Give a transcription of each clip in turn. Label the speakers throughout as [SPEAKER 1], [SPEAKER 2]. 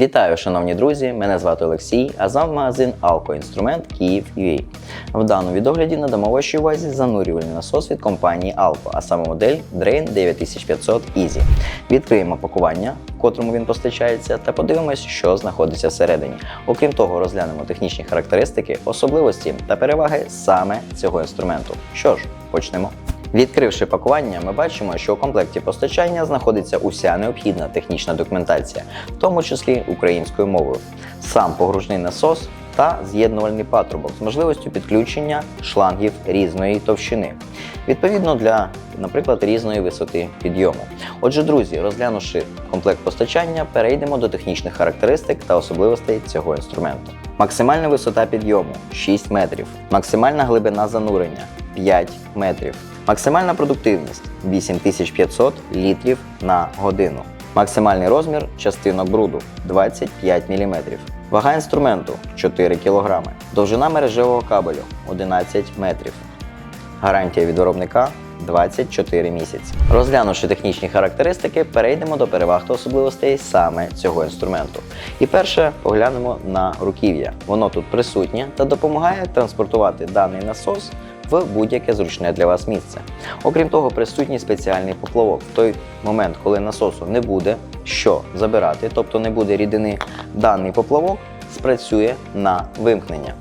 [SPEAKER 1] Вітаю, шановні друзі! Мене звати Олексій, а з вами магазин Алко-Інструмент Київ UA. В даному відогляді надамо вашій увазі занурювальний насос від компанії Alco, а саме модель Drain 9500 Easy. Відкриємо пакування, в котрому він постачається, та подивимось, що знаходиться всередині. Окрім того, розглянемо технічні характеристики, особливості та переваги саме цього інструменту. Що ж, почнемо. Відкривши пакування, ми бачимо, що у комплекті постачання знаходиться уся необхідна технічна документація, в тому числі українською мовою, сам погружний насос та з'єднувальний патрубок з можливістю підключення шлангів різної товщини, відповідно для, наприклад, різної висоти підйому. Отже, друзі, розглянувши комплект постачання, перейдемо до технічних характеристик та особливостей цього інструменту. Максимальна висота підйому 6 метрів, максимальна глибина занурення 5 метрів. Максимальна продуктивність 8500 літрів на годину. Максимальний розмір частинок бруду 25 мм. Вага інструменту 4 кг. Довжина мережевого кабелю 11 метрів. Гарантія від виробника 24 місяці. Розглянувши технічні характеристики, перейдемо до переваг та особливостей саме цього інструменту. І перше поглянемо на руків'я. Воно тут присутнє та допомагає транспортувати даний насос в будь-яке зручне для вас місце. Окрім того, присутній спеціальний поплавок. В той момент, коли насосу не буде що забирати, тобто не буде рідини, даний поплавок спрацює на вимкнення.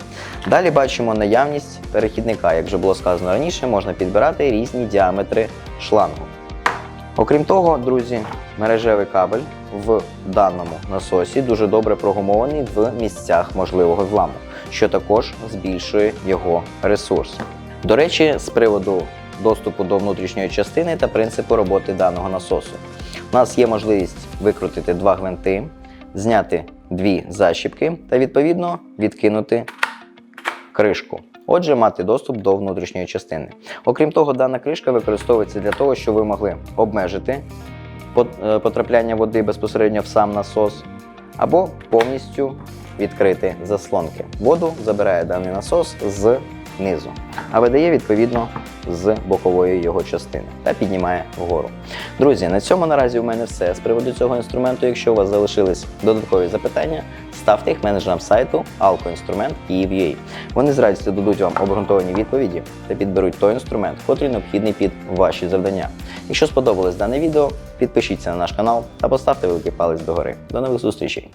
[SPEAKER 1] Далі бачимо наявність перехідника. Як вже було сказано раніше, можна підбирати різні діаметри шлангу. Окрім того, друзі, мережевий кабель в даному насосі дуже добре прогумований в місцях можливого зламу, що також збільшує його ресурс. До речі, з приводу доступу до внутрішньої частини та принципу роботи даного насосу. У нас є можливість викрутити два гвинти, зняти дві защіпки та відповідно відкинути кришку. Отже, мати доступ до внутрішньої частини. Окрім того, дана кришка використовується для того, щоб ви могли обмежити е, потрапляння води безпосередньо в сам насос, або повністю відкрити заслонки. Воду забирає даний насос з низу, а видає відповідно з бокової його частини та піднімає вгору. Друзі, на цьому наразі у мене все з приводу цього інструменту. Якщо у вас залишились додаткові запитання, ставте їх менеджерам сайту Alcoinstrument Вони з радістю дадуть вам обґрунтовані відповіді та підберуть той інструмент, котрий необхідний під ваші завдання. Якщо сподобалось дане відео, підпишіться на наш канал та поставте великий палець догори. До нових зустрічей!